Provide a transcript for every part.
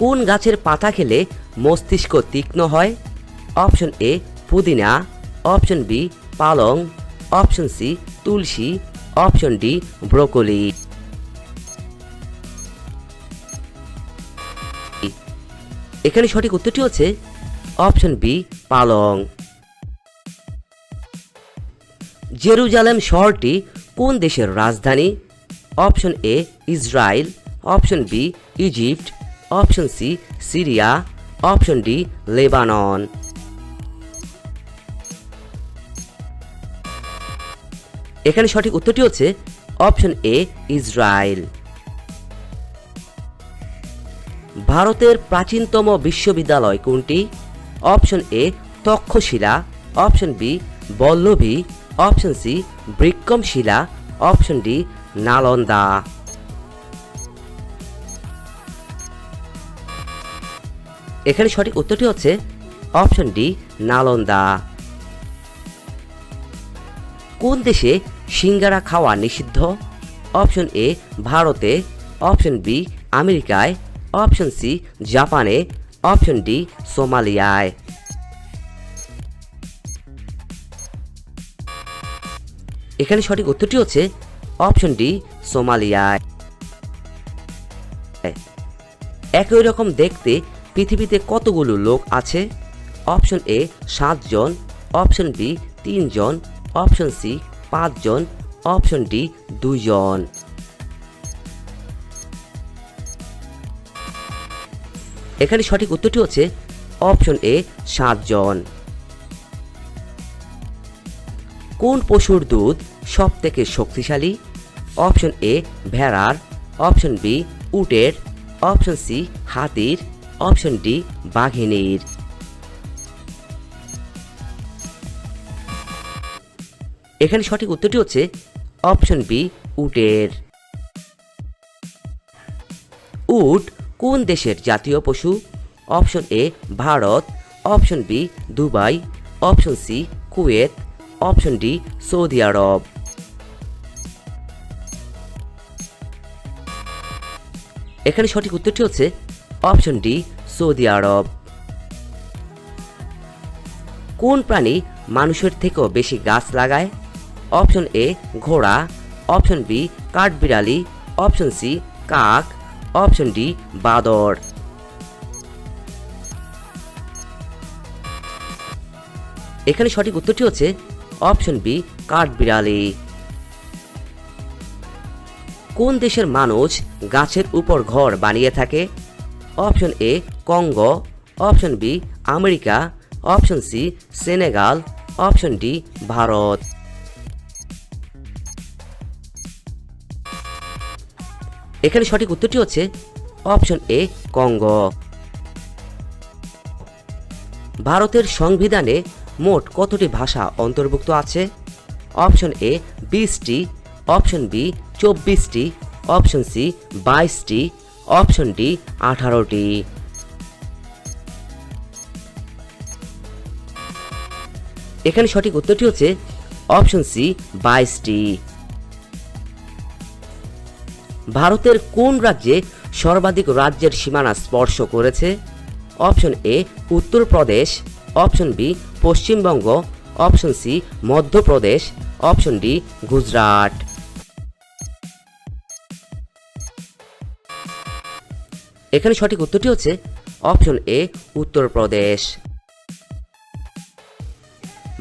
কোন গাছের পাতা খেলে মস্তিষ্ক তীক্ষ্ণ হয়? অপশন এ পুদিনা। অপশন বি পালং। অপশন সি তুলসী। Option D broccoli. এখানে সঠিক উত্তরটি হচ্ছে অপশন বি পালং। জেরুজালেম শহরটি কোন দেশের রাজধানী? Option A Israel option B Egypt. Option C Syria option D Lebanon এখানে সঠিক উত্তরটি হচ্ছে অপশন এ ইসরায়েল ভারতের প্রাচীনতম বিশ্ববিদ্যালয় কোনটি? Option A Takshashila. Option B Vallabhi. Option C Vikramashila. Option D Nalanda. এখানে সঠিক উত্তরটি হচ্ছে অপশন ডি, নালন্দা। কোন দেশে সিঙ্গারা খাওয়া নিষিদ্ধ? অপশন এ, ভারতে। অপশন বি, আমেরিকায়। অপশন সি, জাপানে। অপশন ডি, সোমালিয়ায়। এখানে সঠিক উত্তরটি হচ্ছে অপশন ডি, সোমালিয়ায়। একই রকম দেখতে পৃথিবীতে কতগুলো লোক আছে? অপশন এ সাতজন। অপশন বি তিনজন। অপশন সি পাঁচজন। অপশন ডি দুইজন এখানে সঠিক উত্তরটি হচ্ছে অপশন এ সাতজন। কোন পশুর দুধ সব থেকে শক্তিশালী? অপশন এ ভেড়ার। অপশন বি উটের। অপশন সি হাতির। অপশন ডি বাঘিনীর। এখানে সঠিক উত্তরটি হচ্ছে অপশন বি, উটের। উট কোন দেশের জাতীয় পশু? Option A, Bharat. Option B, Dubai. Option C, Kuwait. Option D, Saudi Arab. এখানে সঠিক উত্তরটি হচ্ছে অপশন ডি, সৌদি আরব। কোন প্রাণী মানুষের থেকেও বেশি গাছ লাগায়? অপশন এ, ঘোড়া। অপশন বি, কাঠবিড়ালি। অপশন সি, কাক। অপশন ডি, বাদর। এখানে সঠিক উত্তরটি হচ্ছে অপশন বি, কাঠবিড়ালি। কোন দেশের মানুষ গাছের উপর ঘর বানিয়ে থাকে? Option A Congo, option B America, option C Senegal, option D Bharat. এখানে সঠিক উত্তরটি হচ্ছে অপশন এ কঙ্গো। ভারতের সংবিধানে মোট কতটি ভাষা অন্তর্ভুক্ত আছে? অপশন এ বিশটি, অপশন বি চব্বিশটি, অপশন সি বাইশটি অপশন ডি আঠারোটি। এখানে সঠিক উত্তরটি হচ্ছে অপশন সি, বাইশটি। ভারতের কোন রাজ্যে সর্বাধিক রাজ্যের সীমানা স্পর্শ করেছে? Option A, Uttar Pradesh. Option B, Paschimbanga. Option C, Madhya Pradesh. Option D, Gujarat. এখানে সঠিক উত্তরটি হচ্ছে অপশন এ উত্তরপ্রদেশ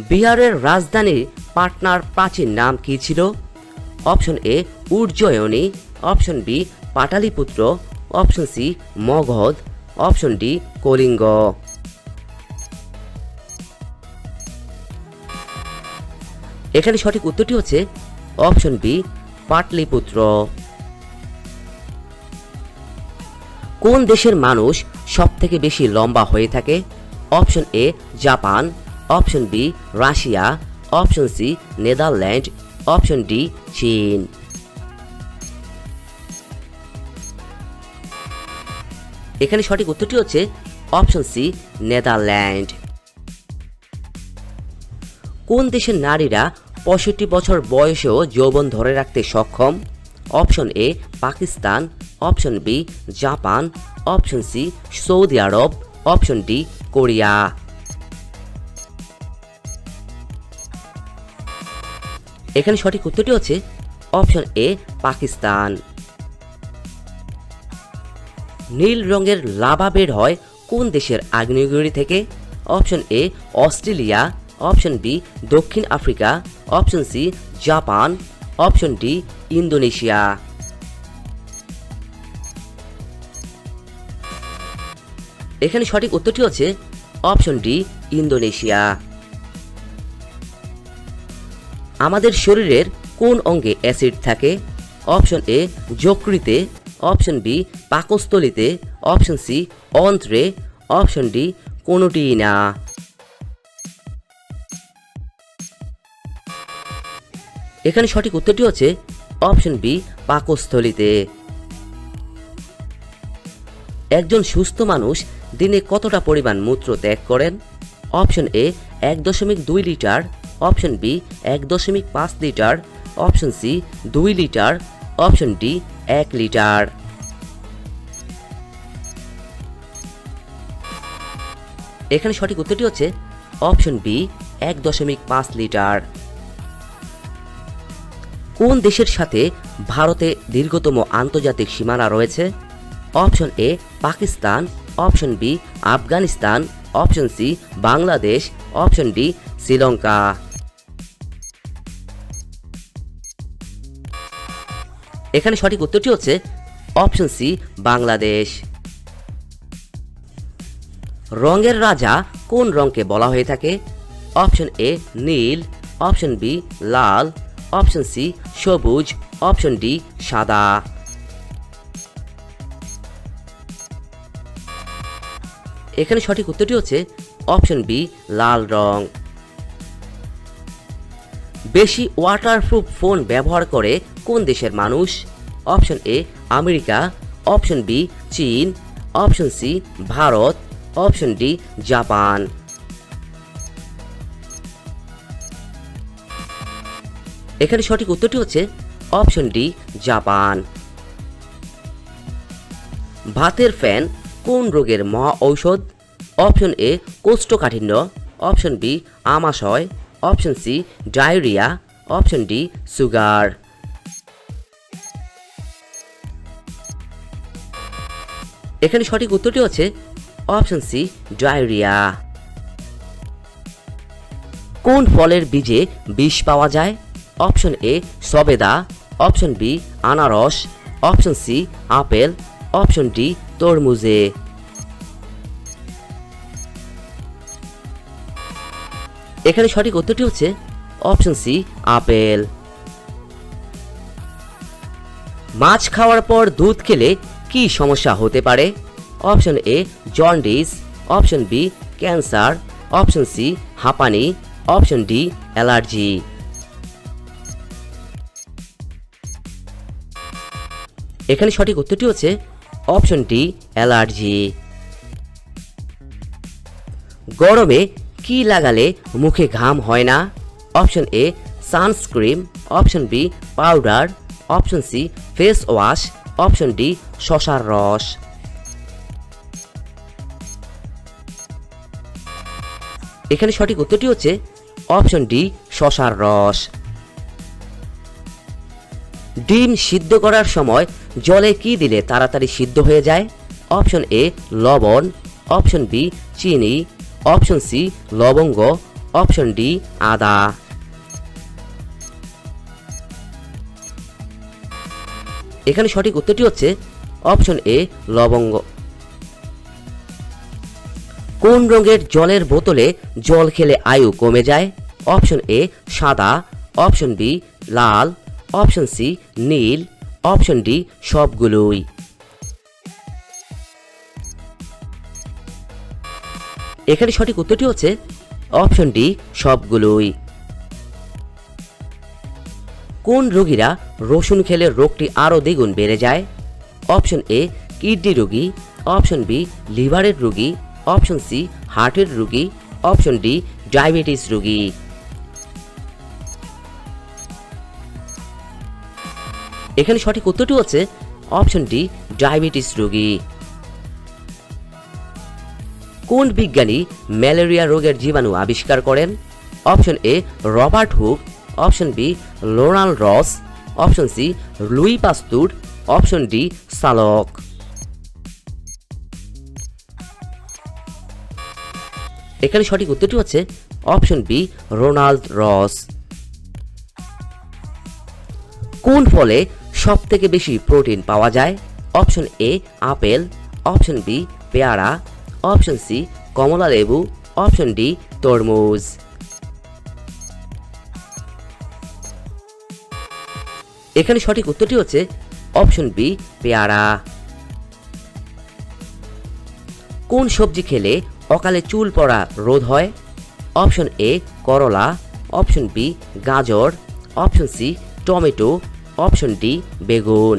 বিহারের রাজধানী পাটনার প্রাচীন নাম কি ছিল? Option A, Ujjayini, option B, Pataliputra, option C, Magadh, option D, Kalinga. এখানে সঠিক উত্তরটি হচ্ছে অপশন বি, পাটলিপুত্র। কোন দেশের মানুষ সব থেকে বেশি লম্বা হয়ে থাকে? Option A, Japan. Option B, Russia. Option C, Netherland. Option D, চীন। এখানে সঠিক উত্তরটি হচ্ছে অপশন সি, নেদারল্যান্ড। কোন দেশের নারীরা পঁয়ষট্টি বছর বয়সেও যৌবন ধরে রাখতে সক্ষম? Option A, Pakistan. Option B Japan option C Saudi Arab option D Korea এখানে সঠিক উত্তরটি হচ্ছে অপশন এ পাকিস্তান। নীল রঙের লাভা বের হয় কোন দেশের আগ্নেয়গিরি থেকে? Option A Australia. Option B দক্ষিণ Africa. Option C Japan. Option D Indonesia. এখানে সঠিক উত্তরটি হচ্ছে অপশন ডি, ইন্দোনেশিয়া। আমাদের শরীরের কোন অঙ্গে অ্যাসিড থাকে? অপশন এ, যকৃতে। অপশন বি, পাকস্থলিতে। অপশন সি, অন্ত্রে। অপশন ডি, কোনোটিই না। এখানে সঠিক উত্তরটি হচ্ছে অপশন বি, পাকস্থলিতে। একজন সুস্থ মানুষ দিনে কতটা পরিমাণ মূত্র ত্যাগ করেন? অপশন এ এক দশমিক দুই লিটার। অপশন বি এক দশমিক পাঁচ লিটার। অপশন সি দুই লিটার। অপশন ডি এক লিটার। এখানে সঠিক উত্তরটি হচ্ছে অপশন বি এক দশমিক পাঁচ লিটার। কোন দেশের সাথে ভারতে দীর্ঘতম আন্তর্জাতিক সীমানা রয়েছে? Option A Pakistan. Option B, Afghanistan, option C, Bangladesh, option D, Sri Lanka. এখানে সঠিক উত্তরটি হচ্ছে অপশন সি, বাংলাদেশ। রঙের রাজা কোন রঙকে বলা হয়ে থাকে? অপশন এ, নীল, অপশন বি, লাল, অপশন সি, সবুজ, অপশন ডি, সাদা। এখানে সঠিক উত্তরটি হচ্ছে অপশন বি, লাল রং। বেশি ওয়াটারপ্রুফ ফোন ব্যবহার করে কোন দেশের মানুষ? Option A, America. Option B, চীন। Option C, Bharat. Option D, Japan. এখানে সঠিক উত্তরটি হচ্ছে অপশন ডি, জাপান। ভাতের ফ্যান কোন রোগের মহা ঔষধ? অপশন এ, কোষ্ঠকাঠিন্য। Option B, আমাশয়। Option C, diarrhoea. Option D, sugar. এখানে সঠিক উত্তরটি হচ্ছে অপশন সি, ডায়রিয়া। কোন ফলের বীজে বিষ পাওয়া যায়? অপশন এ, সবেদা। অপশন বি, আনারস। Option C, apple. Option D তরমুজে। এখানে সঠিক উত্তরটি হচ্ছে অপশন সি আপেল। মাছ খাওয়ার পর দুধ খেলে কি সমস্যা হতে পারে? Option A jaundice option B cancer option C হাঁপানি। অপশন ডি অ্যালার্জি এখানে সঠিক উত্তরটি হচ্ছে অপশন ডি অ্যালার্জি। গরমে কি লাগালে মুখে ঘাম হয় না? Option A sunscreen option B, powder. Option C, face wash. Option D, শশার রস। এখানে সঠিক উত্তরটি হচ্ছে অপশন ডি, শশার রস। ডিম সিদ্ধ করার সময় জলে কি দিলে তাড়াতাড়ি সিদ্ধ হয়ে যায়? অপশন এ লবণ। অপশন বি চিনি। অপশন সি লবঙ্গ। অপশন ডি আদা। এখানে সঠিক উত্তরটি হচ্ছে অপশন এ লবঙ্গ। কোন রঙের জলের বোতলে জল খেলে আয়ু কমে যায়? অপশন এ সাদা। অপশন বি লাল। অপশন সি নীল। অপশন ডি, সবগুলোই। এখানে সঠিক উত্তরটি হচ্ছে অপশন ডি, সবগুলোই। কোন রোগীরা রসুন খেলে রোগটি আরও দ্বিগুণ বেড়ে যায়? অপশন এ, কিডনি রোগী। অপশন বি, লিভারের রোগী। অপশন সি, হার্টের রোগী। অপশন ডি, ডায়াবেটিস রোগী। এখানে সঠিক উত্তরটি হচ্ছে অপশন ডি, ডায়াবেটিস রোগী। কোন বিজ্ঞানী ম্যালেরিয়া রোগের জীবাণু আবিষ্কার করেন? Option A, Robert Hooke. Option B, লোরাল Ross. Option C, Louis Pasteur. Option D, Salk. এখানে সঠিক উত্তরটি হচ্ছে অপশন বি, রোনাল্ড রস। কোন ফলে সব থেকে বেশি প্রোটিন পাওয়া যায়। Option A apple. Option B পেয়ারা। অপশন সি কমলা লেবু। অপশন ডি তরমুজ। এখানে সঠিক উত্তরটি হচ্ছে অপশন বি পেয়ারা। কোন সবজি খেলে অকালে চুল পড়া রোধ হয়? অপশন এ করলা। অপশন বি গাজর। Option C tomato. Option D বেগুন।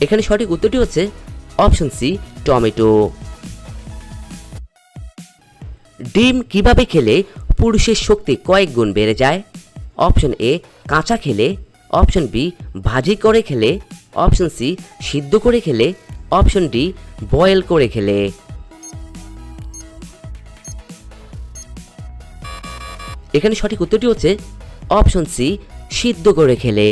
এখানে সঠিক উত্তরটি হচ্ছে অপশন সি, টমেটো। ডিম কীভাবে খেলে পুরুষের শক্তি কয়েক গুণ বেড়ে যায়? অপশন এ, কাঁচা খেলে। অপশন বি, ভাজি করে খেলে। অপশন সি, সিদ্ধ করে খেলে। অপশন ডি, বয়েল করে খেলে। এখানে সঠিক উত্তরটি হচ্ছে অপশন সি সিদ্ধ করে খেলে।